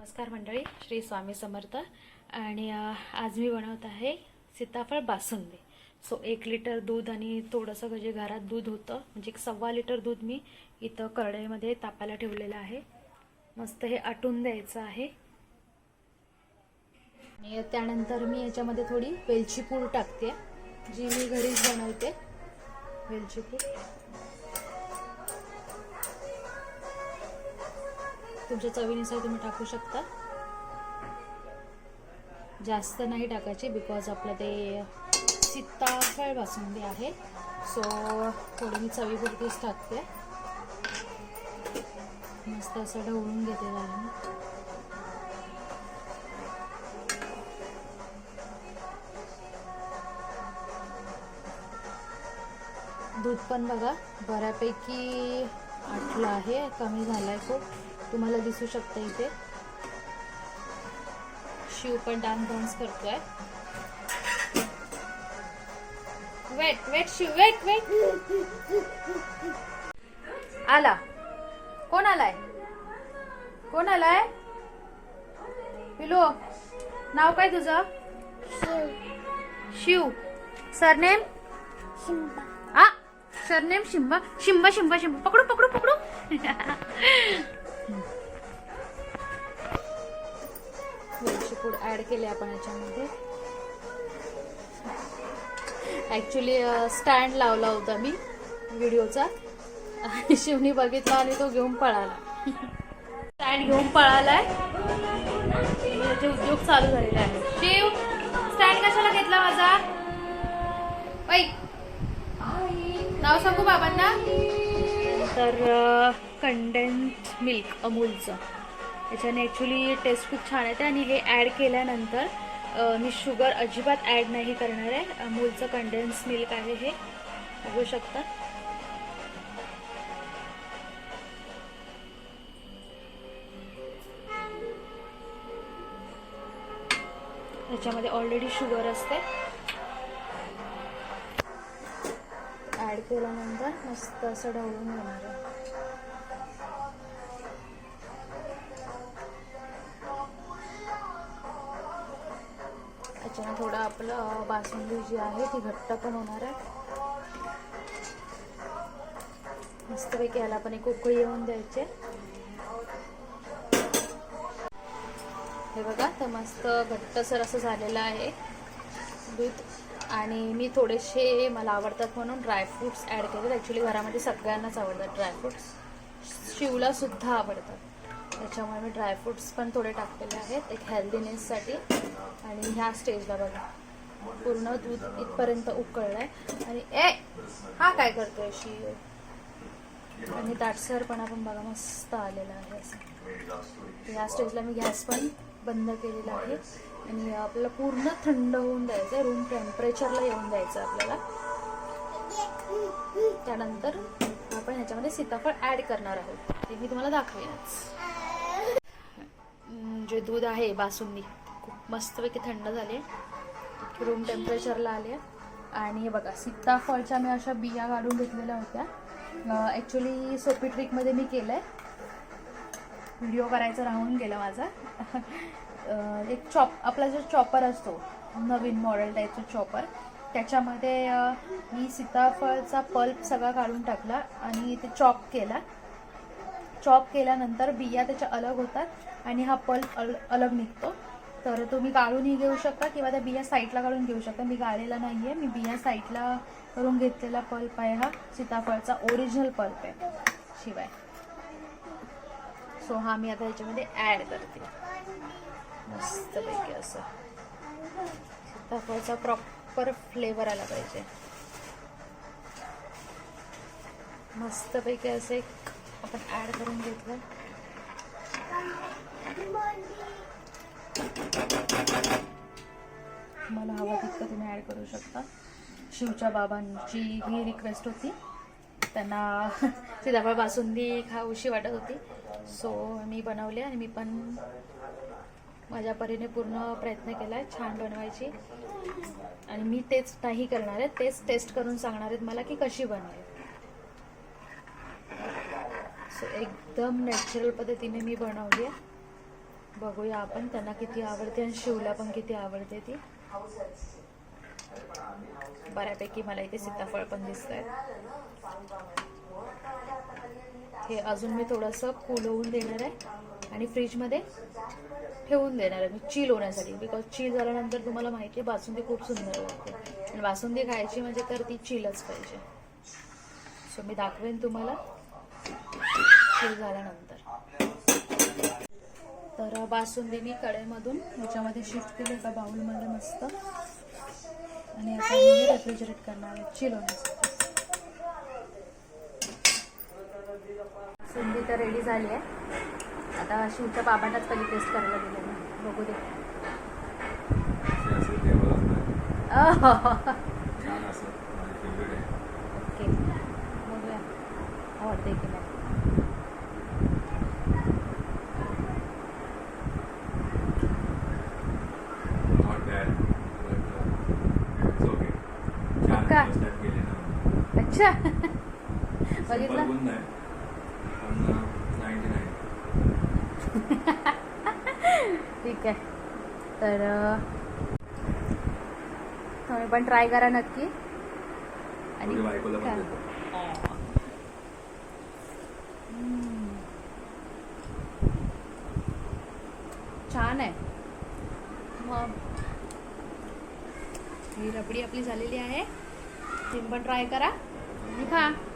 नमस्कार मंडळी श्री स्वामी समर्थ. आणि आज मी बनवत आहे सीताफळ बासुंदी. सो एक लिटर दूध आणि थोडंसं जे घरात दूध होतं. म्हणजे एक सव्वा लिटर दूध मी इथं कढईमध्ये तापायला ठेवलेलं आहे. मस्त हे आटून द्यायचं आहे. आणि त्यानंतर मी याच्यामध्ये थोडी वेलची पूड टाकते जी मी घरीच बनवते. वेलची पूड. तुमच्या चवीनुसार तुम्ही टाकू शकता. जास्त नाही टाकायची बिकॉज आपलं ते सीताफळ बासुंदी आहे. सो थोडी मी चवीपुरतीच टाकते. मस्त असं ढवळून घेते त्याला मी दूध पण बघा बऱ्यापैकी आटलं आहे कमी झालं आहे खूप. तुम्हाला दिसू शकतं इथे. शिव पण डान्स डान्स करतोय. Wait wait Shiv wait wait आला. कोण आलाय? कोण आलाय? पिलो नाव काय तुझं? शिव. सरनेम? आ सरनेम शिंबा. शिंबा शिंबा शिंबा. पकडू पकडू पकडू. फूड ॲड केले आपण याच्यामध्ये. ॲक्च्युली स्टँड लावला होता मी व्हिडिओचा. आणि शिवनी बघितला आणि तो घेऊन पळाला. स्टँड घेऊन पळालाय. त्याचे उद्योग चालू झालेले आहे. शिव स्टँड कशाला घेतला माझा? बाई नाव सांगू बाबांना? तर कंडेन्स मिल्क अमूलचं. याच्याने ॲक्च्युली टेस्ट खूप छान येते आणि हे ॲड केल्यानंतर मी शुगर अजिबात ॲड नाही करणार आहे. अमूलचं कंडेन्स मिल्क आहे हे. बघू शकता. याच्यामध्ये ऑलरेडी शुगर असते. ॲड केल्यानंतर मस्त असं ढवळून घेणार आहे. त्याच्यानं थोडं आपलं बासुंदी जी आहे ती घट्ट पण होणार आहे. मस्तपैकी याला पण एक उकळी येऊन द्यायचे. हे बघा तर मस्त घट्टसर असं झालेलं आहे. दूध. आणि मी थोडेसे मला आवडतात म्हणून ड्रायफ्रूट्स ॲड केले ॲक्च्युली घरामध्ये सगळ्यांनाच आवडतात ड्रायफ्रूट्स शिवलासुद्धा आवडतात. त्याच्यामुळे मी ड्रायफ्रूट्स पण थोडे टाकलेले आहेत एक हेल्दीनेससाठी आणि ह्या स्टेजला बघा. पूर्ण दूध इथपर्यंत उकळलं आहे आणि ए हा काय करतोय अशी आणि दाटसरपणा पण बघा मस्त आलेला आहे असं. या स्टेजला मी गॅस पण बंद केलेला आहे. आणि आपल्याला पूर्ण थंड होऊन द्यायचं आहे रूम टेम्परेचरला येऊन द्यायचं आपल्याला. त्यानंतर आपण ह्याच्यामध्ये सीताफळ ॲड करणार आहोत. ते मी तुम्हाला दाखवेनच. जे दूध आहे बासुंदी खूप मस्तपैकी थंड झाले. रूम टेम्परेचरला आले. आणि हे बघा सीताफळच्या मी अशा बिया काढून घेतलेल्या होत्या. ॲक्च्युली सोपी ट्रिकमध्ये मी केलं आहे व्हिडिओ करायचा राहून गेला माझा. एक चॉप आपला जो चॉपर असतो नवीन मॉडेल टाईपचा चॉपर त्याच्यामध्ये मी सीताफळचा पल्प सगळा काढून टाकला आणि ते चॉप केला. चॉप केल्यानंतर बिया त्याच्या अलग होतात आणि हा पल्प अल अलग निघतो. तर तुम्ही काढूनही घेऊ शकता किंवा त्या बिया साईडला काढून घेऊ शकता. मी गाळलेला नाही आहे मी बिया साईडला करून घेतलेला पल्प आहे हा सीताफळचा ओरिजिनल पल्प आहे शिवाय. सो हा मी आता ह्याच्यामध्ये ॲड करते. मस्तपैकी असं. सीताफळचा प्रॉपर फ्लेवर आला पाहिजे. मस्तपैकी असं एक आपण ॲड करून घेतलं. मला हवं तितकं तुम्ही ॲड करू शकता. शिवच्या बाबांची ही रिक्वेस्ट होती. त्यांना सीताफळ बासुंदी खाऊशी वाटत होती. सो मी बनवले आणि मी पण माझ्या परीने पूर्ण प्रयत्न केला. आहे छान बनवायची. आणि मी तेच नाही करणार आहे. तेच टेस्ट करून सांगणार आहेत मला की कशी बनवेल एकदम नॅचरल पद्धतीने मी बनवली आहे. बघूया आपण त्यांना किती आवडते आणि शिवला पण किती आवडते ती. बऱ्यापैकी मला इथे सीताफळ पण दिसत आहेत हे अजून मी थोडंसं कूल होऊन देणार आहे आणि फ्रीजमध्ये ठेवून देणार आहे. मी चील होण्यासाठी बिकॉज चील झाल्यानंतर तुम्हाला माहिती आहे बासुंदी खूप सुंदर लागते. आणि बासुंदी खायची म्हणजे तर ती चीलच पाहिजे. सो मी दाखवेन तुम्हाला. चील झाल्यानंतर. तर बासुंदी मी कडेमधून याच्यामध्ये शिफ्ट केली एका बाउलमध्ये मस्त. आणि आता मी रेफ्रिजरेट करणार आहे चिल होण्यासाठी. सुंदी तर रेडी झाली आहे. आता शिवच्या बाबांनाच पहिली टेस्ट करायला दिलं बघू दे. ओके बघूया. आवडते की नाही? टाइम गेले ना. अच्छा. बघितलं? नाईन ठीक आहे. तर तुम्ही पण ट्राय करा नक्की. हम्म. छान आहे. मग. ही रबडी आपली झालेली आहे. तुम्ही पण ट्राय करा. आणि खा.